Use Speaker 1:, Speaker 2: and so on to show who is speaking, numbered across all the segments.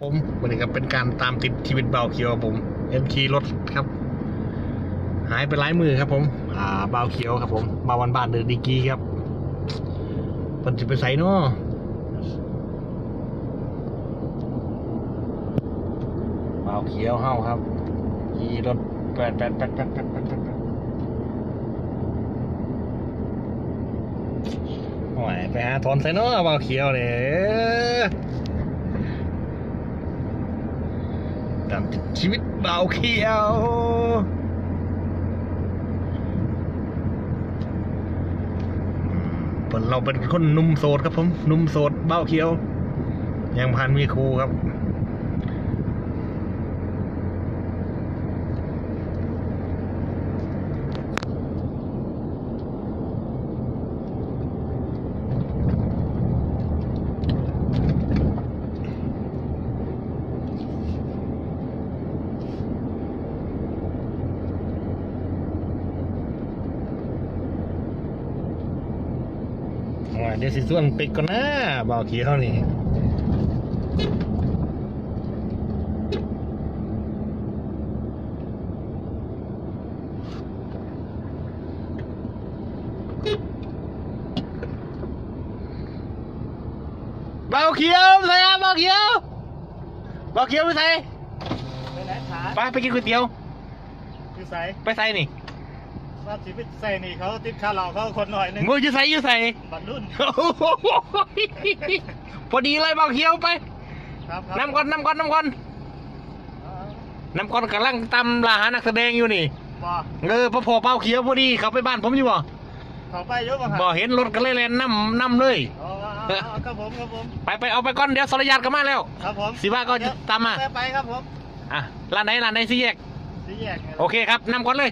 Speaker 1: ผมวันนี้ก็เป็นการตามติดชีวิตเบาเขียวผมเอ็มคีรถครับ หายไปหลายมือครับ ผม อ่าเบาเขียวครับ ผมมาวันบ้านเดินดีกีครับมันจะไปใส่นาะเบาเขียวเฮาครับขี่รถแปดแปดแปดแปดแปดแปดแปดไปหาถอนใส่นาะเบาเขียวเนี่ย ตามชีวิตเบาเขียวเปิดเราเป็นคนหนุ่มโสดครับผมหนุ่มโสดเบ้าเขียว ยังพันมีครูครับ อ่า เดี๋ยวสิส่วนเป็กก่อนนะเบาเขียวนี่เบาเขียวใส่อะเบาเขียวเบาเขียวไปใส่
Speaker 2: ไปไหนขา
Speaker 1: ไปไปกินก๋วยเตี๋ยว
Speaker 2: คือใส่
Speaker 1: ไปใส่นี่
Speaker 2: ว่าชีวิตใส่นี่เขาติดค่าเหล่าเขาคนหน่อยหนึง
Speaker 1: มือจะใส่อยู่ใส่
Speaker 2: บัตรรุ่น
Speaker 1: โอ้โหพอดีเลยเบาเขียวไป
Speaker 2: ครับครับ
Speaker 1: น้ำก่อนน้ำก่อนน้ำก่อน
Speaker 2: เอา
Speaker 1: น้ำก่อนกำลังตำลาหานักแสดงอยู่นี่
Speaker 2: ๆบ่
Speaker 1: เออพอพอเป้าเขียวพอดีเขาไปบ้านผมอยู่บ่
Speaker 2: เขาไปเยอะบ่ครับ
Speaker 1: บ่เห็นรถกันเลยแลนน้ำน้ำเลย
Speaker 2: เอาเอาเอาเอาครับผมครับผม
Speaker 1: ไปไปเอาไปก่อนเดี๋ยวสรยาดก็มาแล้ว
Speaker 2: ครับผม
Speaker 1: สิว่าก็จะตามมา
Speaker 2: ไปไปครับผม
Speaker 1: อะร้านไหนร้านไหนสิแยก
Speaker 2: สี่แยกนี่ย
Speaker 1: โอเคครับนำก่อนเลย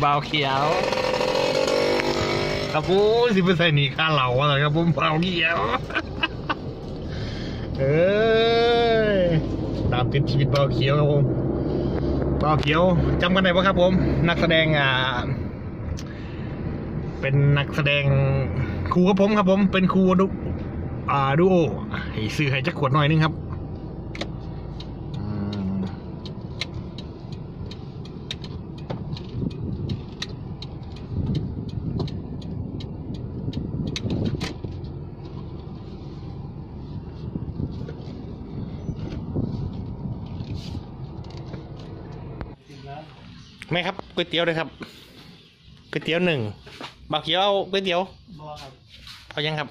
Speaker 1: เบาเขียว ครับผมสิไปใส่หนีค่าเหล่าอะไรครับผมเบาเขียวเอ้ยตามติดชีวิตเบาเขียวครับผมเบาเขียวจำกันได้ปะครับผม นักแสดงอ่าเป็นนักแสดงครูกับผมครับผมเป็นครูดูอ่าดูโอให้ซื้อให้จักขวดหน่อยนึงครับ ไม่ครับก๋วยเตี๋ยวเลยครับก๋วยเตี๋ยวหนึ่งบักเขียวเอาก๋วยเตี๋ยว
Speaker 2: บ่ครับ
Speaker 1: เอายังครับ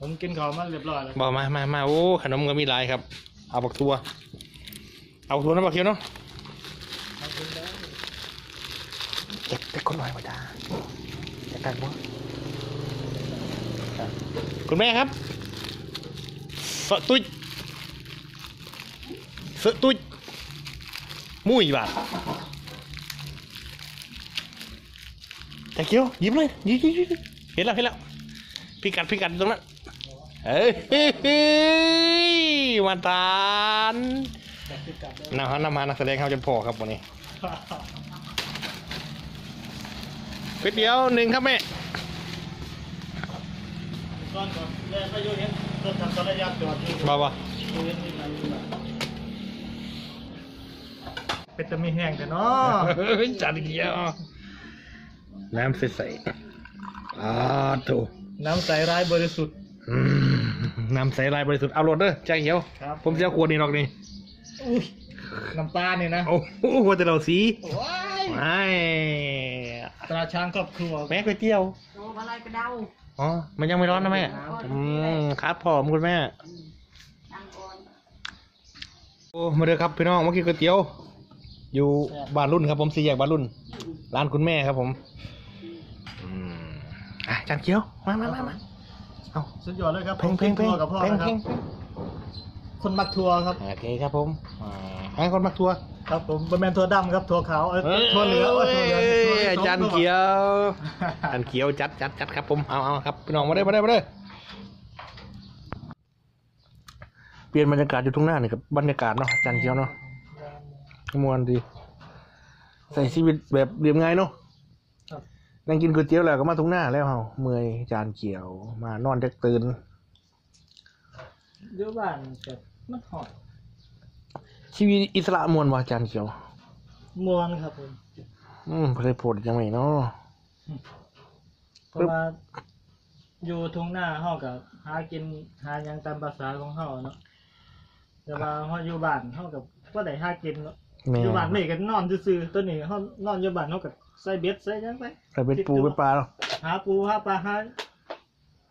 Speaker 2: ผมกินของมันเรียบร้อยแล้ว
Speaker 1: บอกมามามาโอ้ขนมก็มีหลายครับ เอาบักทัวเอาบักทัวนะบักเขียวเนาะ
Speaker 2: ขอบคุณครับ
Speaker 1: เก็บไปคนหน่อยมาจ้าจะตักบ่อะคุณแม่ครับสะตุ้ยสะตุ้ยมุ้ยบาท แต่เขียวหยิบเลยหยิบหยิบหยิบเห็นแล้วเห็นแล้วพิกัดพิกัดตรงนั้นเอ้ยมาตาน
Speaker 2: แบบที่กลับได้
Speaker 1: นำฮะนำมานักแสดงเขาจนพอครับวันนี้ก๋วยเตี๋ยวหนึ่งครับแม่
Speaker 2: ก่อนก่อนแยกไปอยู่เห็นรถทำสารยานจอดอยู่
Speaker 1: บ่าวะ
Speaker 2: อยู่เห็นนี่ไหนอยู่ล่ะเป็นตะมีแห้งแต่เนาะ
Speaker 1: จัดเกียว น้ำใสๆอ่าโถ
Speaker 2: น้ำใสร้ายบริสุทธิ์
Speaker 1: อืมน้ำใสลายบริสุทธิ์เอาโหลดเด้อใจเขียว
Speaker 2: ครับ
Speaker 1: ผมจะเอาขวดนี้หรอกนี่
Speaker 2: อุ้ยน้ำตาลนี่นะ
Speaker 1: โอ้โหขวดแต่เราสี
Speaker 2: ว้าย
Speaker 1: ไม่
Speaker 2: ตราช้างครอบครัว
Speaker 1: แม่ก๋วยเตี๋ยว
Speaker 3: โอ้อะไรกระเดา
Speaker 1: อ๋อ มันยังไม่ร้อนนะแม่
Speaker 3: ครับ
Speaker 1: อืมครับพร้อมคุณแม่
Speaker 3: ตั้งก่อน
Speaker 1: โอ้มาเด้อครับพี่น้องเมื่อกี้ก๋วยเตี๋ยว อยู่บ้านรุ่นครับผมสี่แยกบ้านรุ่น ร้านคุณแม่ครับผมอืม อะจานเขียวมามามามาเอา
Speaker 2: สุดยอดเลยครับ
Speaker 1: เพลงเพลงเพลง
Speaker 2: ผมกินทัวร์กับพ่อ
Speaker 1: เพลง
Speaker 2: นะค
Speaker 1: เพ
Speaker 2: รั
Speaker 1: ล
Speaker 2: บ
Speaker 1: ง
Speaker 2: คนมักทัวร์ครับ
Speaker 1: โอเคครับผมอ่าให้คนมักทัวร์
Speaker 2: ครับผมบะแมนทัวร์ดำครับทัวร์ขาวเอ้ยทัวร์เหลืองเอ้ยทัวร์เหลืองทัวร์
Speaker 1: อาจารย์เขียวอาจารย์เขียวจัดจัดจัดครับผมเอาเอาครับพี่น้องมาได้อมาได้อมาได้อเปลี่ยนบรรยากาศอยู่ทุ่งหน้านี่ครับบรรยากาศเนาะอาจารย์เขียวเนาะมวนดี ใส่ชีวิตแบบเรียบง่ายเนาะ
Speaker 2: ครับ
Speaker 1: นั่งกินก๋วยเตี๋ยวแล้วก็มาทุ่งหน้าแล้วเฮาเมื่อยจานเขียว มานอนจักตื่น
Speaker 2: อยู่บ้านกับมันหอด
Speaker 1: ชีวิตอิสระมวลวาจานเขียว
Speaker 2: มวนครับผม
Speaker 1: อืมเคยโพดยังไงเนาะ
Speaker 2: เพราะว่าอยู่ทุ่งหน้าเฮากับหากินหาหยังตามภาษาของเฮาเนาะแต่ว่าเฮาอยู่บ้านเฮากับบ่ได้หากินเนาะ
Speaker 1: แม่
Speaker 2: อยู่บ้านนี่ก็นอนซื่อๆตัวนี้เฮานอนอยู่บ้านเฮาก็ ใส่เบ็ดใส่หยังไป
Speaker 1: ไปเป็นปูเป็นปลาเนาะ
Speaker 2: หาปูหาปลาหา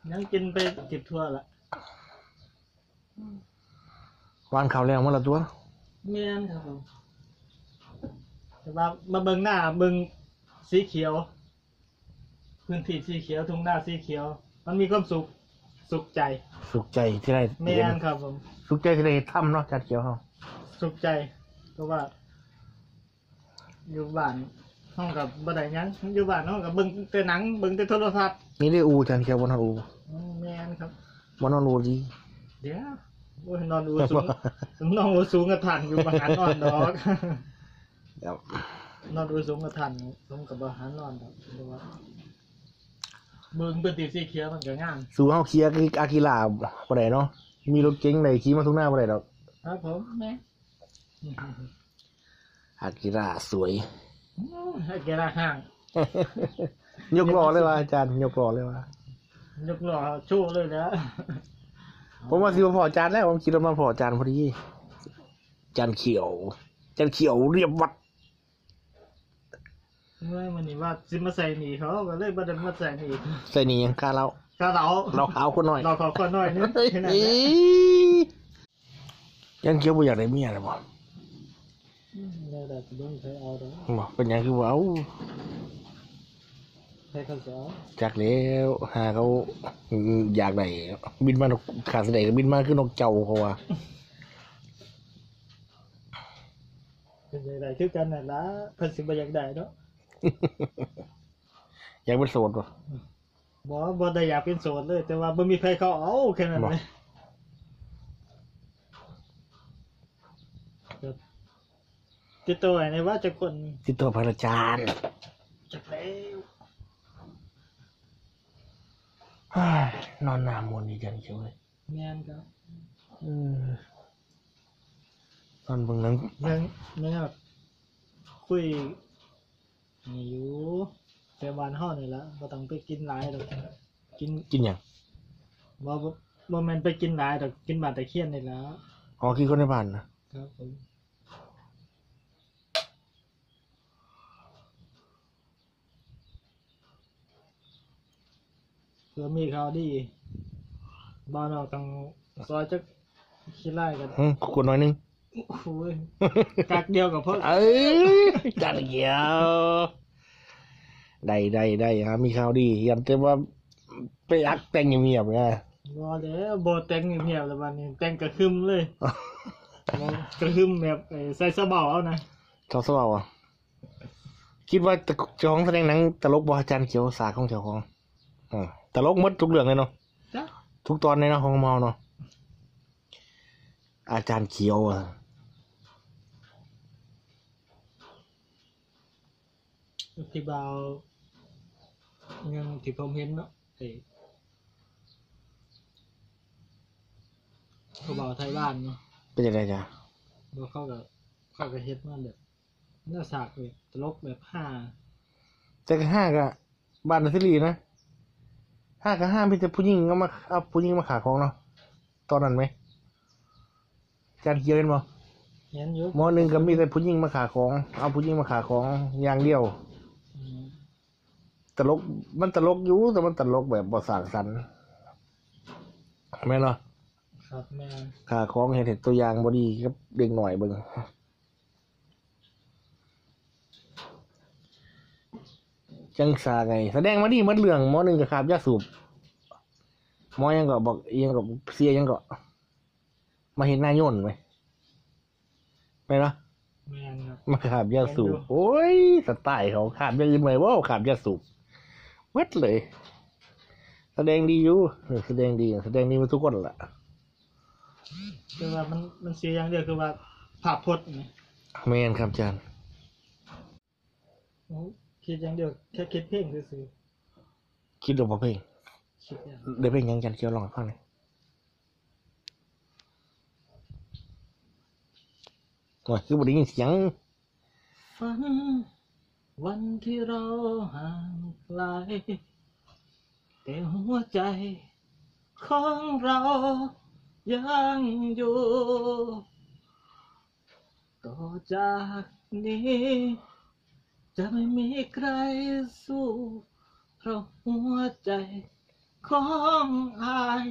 Speaker 2: หยังกินไปจิบทั่วละ
Speaker 1: วานเขาวแล้วมันละตัว
Speaker 2: แม่นครับผมแต่ว่ามาเบิ่งหน้าเบิ่งสีเขียว พื้นที่สีเขียวทุ่งหน้าสีเขียว มันมีความสุขสุขใจ
Speaker 1: สุขใจที่ได้
Speaker 2: แม่
Speaker 1: เห็น
Speaker 2: นครับผม
Speaker 1: สุขใจที่ได้ทำเนาะจานเขียวเขา
Speaker 2: สุขใจเพราะว่า อยู่บ้าน ห้องกับบ่ได้หยังอยู่บ้านห้องกับเบิ่งแต่หนังเบิ่งแต่โทรทัศน์
Speaker 1: นี่ได้อูจานเขียวบนนอนอู
Speaker 2: อืมแม่นครับ
Speaker 1: บนนอนอูดี
Speaker 2: เดี๋ยวโอ้ยนอนอูสูงนอนอูสูงกระทันอยู่ประหารนอนดอก
Speaker 1: เดี๋ยวน
Speaker 2: อนอูสูงกระทันผมกับประหารนอนดอกเพราะว่าเบิ่งเป็นตีสีเขียวมันก็งาม
Speaker 1: สู้เฮาเคลียร์คืออากิระบ่ได้เนาะมีรถเก๋งได้ขี่มาทุกหน้าบ่ได้ดอก
Speaker 2: ครับผมแม่
Speaker 1: อากิระสวย
Speaker 2: ให้แกละห้าง
Speaker 1: ยกล้อเลยว่าอาจารย์ยกล้อเลยว่าย
Speaker 2: กล้อโชูเลยแล้ว
Speaker 1: ผมว่าสิมาพออาจารย์แล้วผมคิดว่ามาพออาจารย์พอดีอาจารย์เขียวอาจารย์เขียวเรียบวัด
Speaker 2: เมื่อมันนี่ว่าสิมาใส่หนีเขาก็เลยบ่ได้มาใส่หนี
Speaker 1: ใส่นี่ยังค่าเรา
Speaker 2: ถ้าเรา
Speaker 1: เราขาวคนหน่อย
Speaker 2: เราขอคนหน่อยนึงแค่นั้น
Speaker 1: เอ้
Speaker 2: แหละ
Speaker 1: ยยังเขียวบ่อยากได้เมียเลยบ่
Speaker 2: เราแบบเบิ่งใครเอาเด้อ
Speaker 1: บ่เป็นหยังคือว่าเอ้า
Speaker 2: ใครเขาจะเอา
Speaker 1: จากแล้วหาเขาอยากได้บินมานกขาดเสด็จบินมาคือนกเจ้าเขาว่า
Speaker 2: เป็นจังไดคือกันนั่นล่ะเพิ่นสิบ่อยากได้เนาะ
Speaker 1: อยากเป็นโสดบ่
Speaker 2: บ่บ่ได้อยากเป็นโสดเลย แต่ว่าบ่มีใครเขาเอาแค่นั้น
Speaker 1: บ่
Speaker 2: เลยครับ ติดตัวไว้ในว่าจะคน
Speaker 1: ติดต่อพระอาจารย์
Speaker 2: จักแล้ว
Speaker 1: เฮ้ยนอนหน้ามนต์ดีจังเชียวเลย
Speaker 2: แม่นครับ
Speaker 1: เออนอนเบิ่งหนัง
Speaker 2: ยังยังแบบคุยนี่อยู่แต่บ้านเฮานี่ล่ะบ่ต้องไปกินหลายดอกกิน
Speaker 1: กินหยัง
Speaker 2: บ่บ่บ่แม่นไปกินหลายดอกกินบานตะเคียนนี่แหล้ว
Speaker 1: อ๋อกินคนในบ้านนะครับ
Speaker 2: ผม เพื่อมีข่าวดีบ้านเราต้องซอยจักขี้ไล่กัน
Speaker 1: อืมขวดหน่อยหนึง
Speaker 2: โอ้ยกักเดียวกับพ่อ
Speaker 1: เอ้ยจัดเกี่ยวได้ได้ได้ฮะมีข่าวดียันแต่ว่าไปอักแต่งเงียบๆไง
Speaker 2: บ่เด้อบ่แต่งเงียบๆแล้วบัดนี้แต่งกระหึมเลยบ่กระหึมแบบไอ้ใส่สะเบาเอานะ
Speaker 1: ชอบสบายอะคิดว่าตะเจ้าของแสดงหนังตลกบ่อาจารย์เขียวสากของเจ้าของ อ่าตลกหมดทุกเรื่องเลยเนาะ
Speaker 2: จ้ะ
Speaker 1: ทุกตอนเลยเนาะของเมาเนาะอาจารย์เขียวอะ
Speaker 2: ที่บ่าวยังที่ผมเห็นเนาะไอ้เขาบ่าวไทยบ้านเนาะ
Speaker 1: เป็นยังไงจ๊ะ
Speaker 2: บ่เข้ากับเข้ากับเฮ็ดมาแบบเนื้อสากแบบตลกแบบห้า
Speaker 1: แต่ก็ห้าก็บ้านนาซิลีนะ ห้ากับห้ามีแต่ผู้หญิงเอามาเอาผู้หญิงมาขายของเนาะตอนนั้นไหมอาจารย์เขียวเห็นบ่
Speaker 2: เห็นอยู่
Speaker 1: หมอหนึ่งก็มีแต่ผู้หญิงมาขายของ เอาผู้หญิงมาขายของอย่างเดียว
Speaker 2: อืม
Speaker 1: ตลกมันตลกอยู่แต่มันตลกแบบบ่สร้างสรรค์แม่นเนาะ
Speaker 2: ครับแม่น
Speaker 1: ขาของเห็นเห็นตัวอย่างบอดีกับเด็กหน่อยเบิ่ง จังสาไง แสดงมาดีหมัดเรื่องหมอหนึ่งกับขาบยาสูบหมอยังก็บอกเอียังก็เสียยังก็มาเห็นหน้าโยนไหมไม่เนาะ
Speaker 2: แม่นครับ
Speaker 1: มาขาบยาสูบโอ้ยสไตล์เขาขาบยาอื่นไหมว่าขาบยาสูบเวัดเลย แสดงดีอยู่เออแสดงดี แสดงดีมาทุกคนละ
Speaker 2: คือว่ามันมันเสียอย่างเดียวคือว่าภาพพจน์นี่
Speaker 1: แมนครับอาจารย์
Speaker 2: โอ้ คิดอย่างเดียวแค่คิดเพลงซื้อ
Speaker 1: คิดลงมาเพลงเดี๋ยวเพลงยังจันเคียวลองให้ฟังหน่อยโอ้ยคือบ่ไยินเสียง
Speaker 2: ฝัน วันที่เราห่างไกลแต่หัวใจ ของเรา ยังอยู่ ต่อจากนี้ จะไม่มีใครสู้ เพราะหัวใจของอาย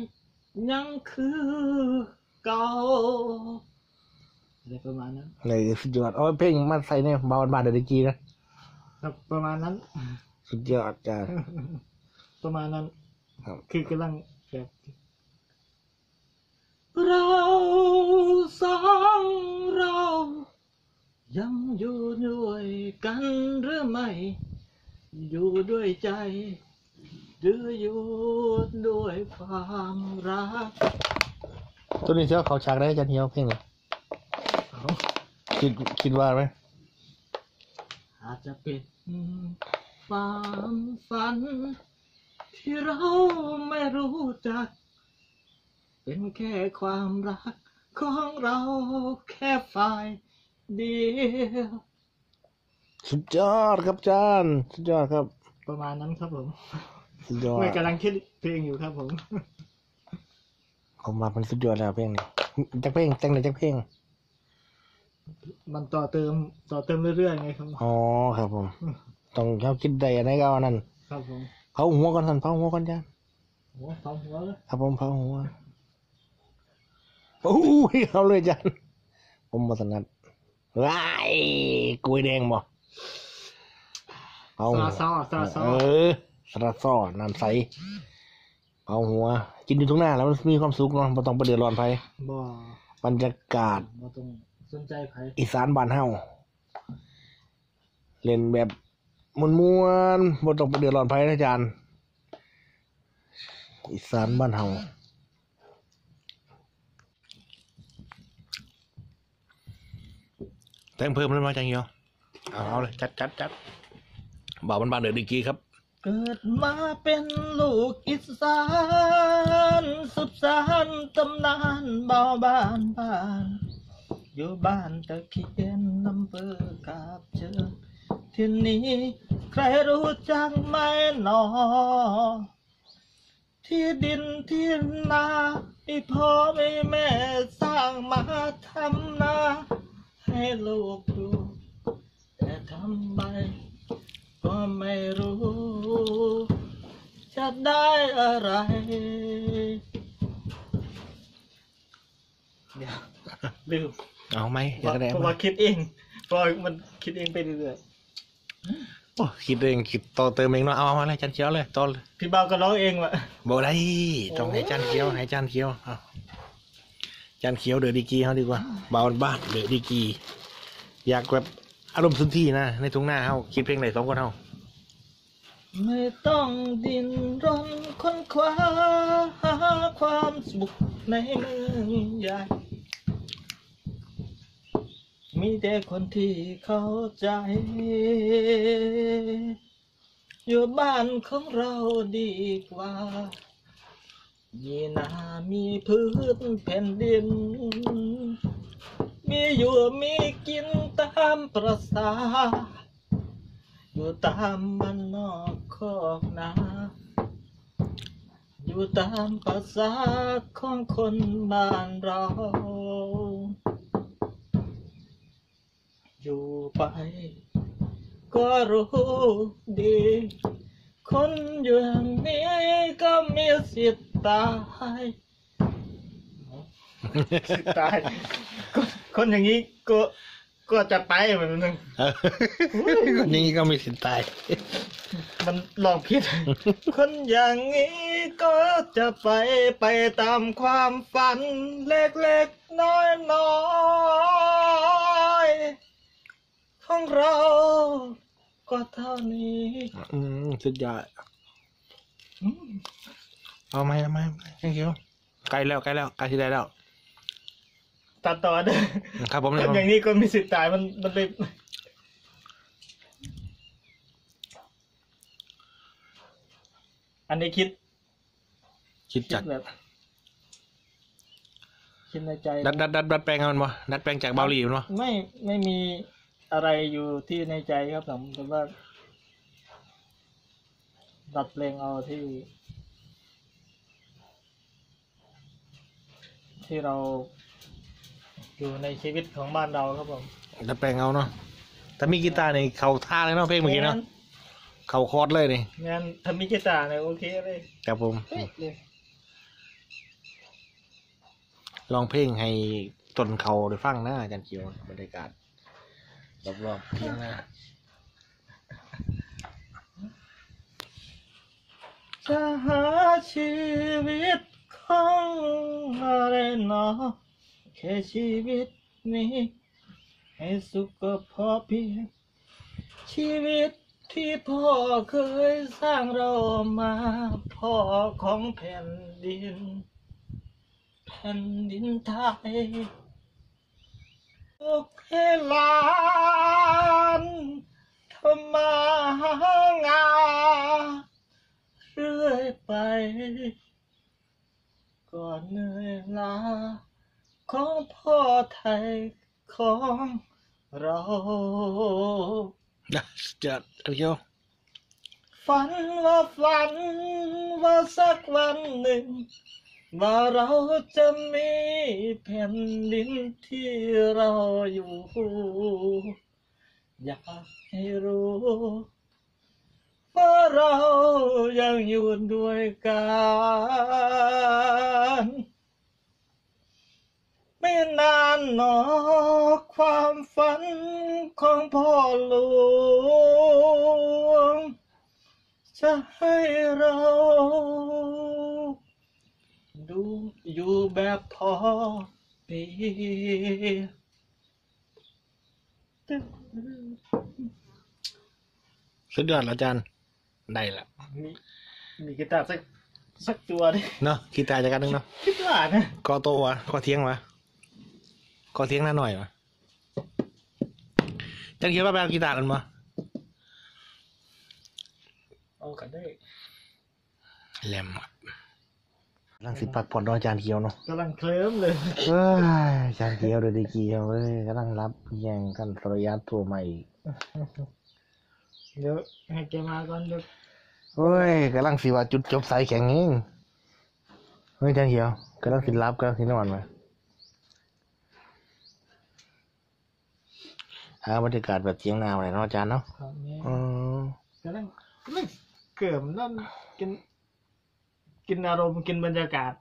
Speaker 2: ยังคือเก่าอะไรประมาณนั้น
Speaker 1: เลยสุดยอดเอาเพลงมาใส่ในบาวบานเดยวตะกี้นะครับ
Speaker 2: ประมาณนั้น
Speaker 1: สุดยอดจ้า
Speaker 2: ประมาณนั้น
Speaker 1: ครับ
Speaker 2: คือกำลังแบบเราสองเรา ยังอยู่ด้วยกันหรือไม่ อยู่ด้วยใจ หรืออยู่ด้วยความรัก
Speaker 1: ตัวนี้เชื่อเขาฉากได้จันเฮียวเพลงนี้คิดคิดว่าไหม
Speaker 2: อาจจะเป็นความฝัน ที่เราไม่รู้จัก เป็นแค่ความรักของเราแค่ฝ่าย เดียว
Speaker 1: สุดยอดครับจานสุดยอดครับ
Speaker 2: ประมาณนั้นครับผม
Speaker 1: สุดยอด
Speaker 2: ไม่กำลังคิดเพลงอยู่ครับผม
Speaker 1: ผมว่ามันสุดยอดแล้วเพลงนี้จักเพลงแต่งเลยจักเพลง
Speaker 2: มันต่อเติมต่อเติมเรื่อยๆไงครับ
Speaker 1: อ๋อครับผมต้องเขาคิดได้อันไหนก็เอาอันนั้น
Speaker 2: ครับผม
Speaker 1: เผาหัวก่อนสันเผาหัวก่อนจาน
Speaker 2: หัวฟังหัวเลย
Speaker 1: ครับผมเผาหัวโอ้ยเอาเลยจานผมมาสนัด ว้ายกล้วยแดงบ่เผา
Speaker 2: ซ
Speaker 1: หั
Speaker 2: อ
Speaker 1: ว
Speaker 2: ซอซอซอ
Speaker 1: เออสระซ้อน้ำใสเผาหัว กินอยู่ทุกหน้าแล้วมันมีความสุขเนาะไม่ต้องไปเดือดร้อนไผ
Speaker 2: บ่
Speaker 1: บรรยากาศ
Speaker 2: บ่ต้องสนใจใคร
Speaker 1: อีสานบ้านเฮาเล่นแบบมวนมวนๆบ่ต้องไปเดือดร้อนไผนะอาจารย์อีสานบ้านเฮา แต่งเพิ่มแล้วมาจังเหี่ยวเอาเอาเลยจัดจัดจัดบ่าวบ้านๆเดือดดีกีครับ
Speaker 2: เกิดมาเป็นลูกอีสานสุดสานตำนานเบาบ้านบ้านอยู่บ้านตะเคียนอำเภอกาบเชิงที่นี้ใครรู้จักไหมหนอ ที่ดินที่นาที่พ่อไม่แม่สร้างมาทำนา ให้ลูกดูแต่ทำไมก็ไม่รู้ จะได้อะไร เดี๋ยวลืม
Speaker 1: เอาไหมอยากได้
Speaker 2: เพราะ
Speaker 1: ไหม
Speaker 2: ว่าคิดเองเพราะมันคิดเองไปเรื่อย
Speaker 1: โอ้คิดเองคิดต่อเติมเองเนาะเอามาเลยจันเขียวเลยต่อเลย
Speaker 2: ๆพี่เบาก็ร้องเองว่ะ
Speaker 1: บ่ได้ต้องให้จันเขียวให้จันเขียวเอา จันเขียวเดือดดีกีเขาดีกว่าบาวบ้านเดือดดีกี อยากแบบอารมณ์สุนทรีนะ ในทุ่งหน้าเขาคิดเพลงไหนสองคนเขา
Speaker 2: ไม่ต้องดินรนค้นคว้าหาความสุขในเมืองใหญ่ มีแต่คนที่เข้าใจ อยู่บ้านของเราดีกว่า มีนามีพื้นแผ่นดิน มีอยู่มีกินตามประสา อยู่ตามมันนอกคอกนา อยู่ตามภาษาของคนบ้านเรา อยู่ไป ก็รู้ดี คนอย่างนี้ก็มีสิทธิ์ ตายสิทธิ์ตายคนคนอย่างนี้ก็ก็จะไปแบบนึง
Speaker 1: เออคนนี้ก็มีสิทธิ์ตาย
Speaker 2: มันลองผิด คนอย่างนี้ก็จะไปไปตามความฝัน เล็กๆน้อยๆของเรา ก็เท่านี้
Speaker 1: อืมสุดยอด เอาไหมเอาไหมจันเขียวใกล้แล้วใกล้แล้วใกล้ที่ได้แล้ว
Speaker 2: ตัดต่อเด้อ
Speaker 1: ครับผม
Speaker 2: ค
Speaker 1: เลย
Speaker 2: นอย่างนี้ก็มีสิทธิ์ตายมันมันเลยอันนี้คิด
Speaker 1: คิด
Speaker 2: คิ
Speaker 1: จั
Speaker 2: ด
Speaker 1: ด
Speaker 2: แบบคิดในใจ
Speaker 1: ดัดดัดดัดดัดแปลงเอามันบ่ดัดแปลงจากเบาหลีมันบ่
Speaker 2: ไม่ไม่มีอะไรอยู่ที่ในใจครับผมแต่ว่าดัดเพลงเอาที่ ที่เราอยู่ในชีวิตของบ้านเราครับผม
Speaker 1: ดัดแปลงเอาเนาะแต่มีกีตาร์นี่เขาท่าเลยเนาะเพลงเมื่อกี้เนาะเขาคอร์ดเลยนี่
Speaker 2: งั้นถ้ามีกีตาร์เนี่ยโอเคเลย
Speaker 1: ครับผม
Speaker 2: เป๊ะเลย
Speaker 1: ลองเพลงให้ตนเขาได้ฟังนะอาจารย์เกียวบรรยากาศรอบๆเพียงหน้า
Speaker 2: จะหาชีวิตของ อะไรเนาะแค่ชีวิตนี้ ให้สุขก็พอเพียงชีวิตที่พ่อเคยสร้างเรามา พ่อของแผ่นดิน แผ่นดินไทยลูกให้หลานทำมาหางานเรื่อยไป ก่อนเหนื่อยล้าของพ่อไทยของเรา
Speaker 1: นะสุดยอาย
Speaker 2: ฝันว่าฝันว่าสักวันหนึ่ง ว่าเราจะมีแผ่นดินที่เราอยู่ อยากให้รู้ ว่าเรายังอยู่ด้วยกันไม่นานหนอความฝันของพ่อหลวง จะให้เราดูอยู่แบบพอเพี
Speaker 1: สุดยอดแล้วอาจารย์ ได้ละ
Speaker 2: มีมีกีตาร์สักสักตัวดิ
Speaker 1: เนาะกีตาร์จากกันหนึงเนาะ
Speaker 2: คิดว่านะ
Speaker 1: กอโตวะกอเทียงวะกอเทียงหน้าหน่อยวะอาจารย์เกียวว่าไปเอากีตาร์กันมา
Speaker 2: เอากันได้
Speaker 1: แหลมครับลังสิปักผ่อนเนาะอาจารย์เกียวเนาะ
Speaker 2: กำลังเคลิ้มเลย
Speaker 1: เอ้ยอาจารย์เกียวเดยวดีเกียวเลยกำลังรับแย่งกันสรยัตตัวใหม่อีก
Speaker 2: เดี๋ยวให้แกมาก่อนเดี๋ยว
Speaker 1: เฮ้ยกำลังสิว่าจุดจบสายแข็งเองเฮ้ยอาจารย์เกียวกำลังสิรับกำลังสินอนมาหาบรรยากาศแบบเจียงนาอะไรเนาะอาจารย์เนาะ
Speaker 2: ครับนี่
Speaker 1: อืม
Speaker 2: กำลังกำลังเกิมนั่นกิน กินอารมณ์กินบรรยากาศ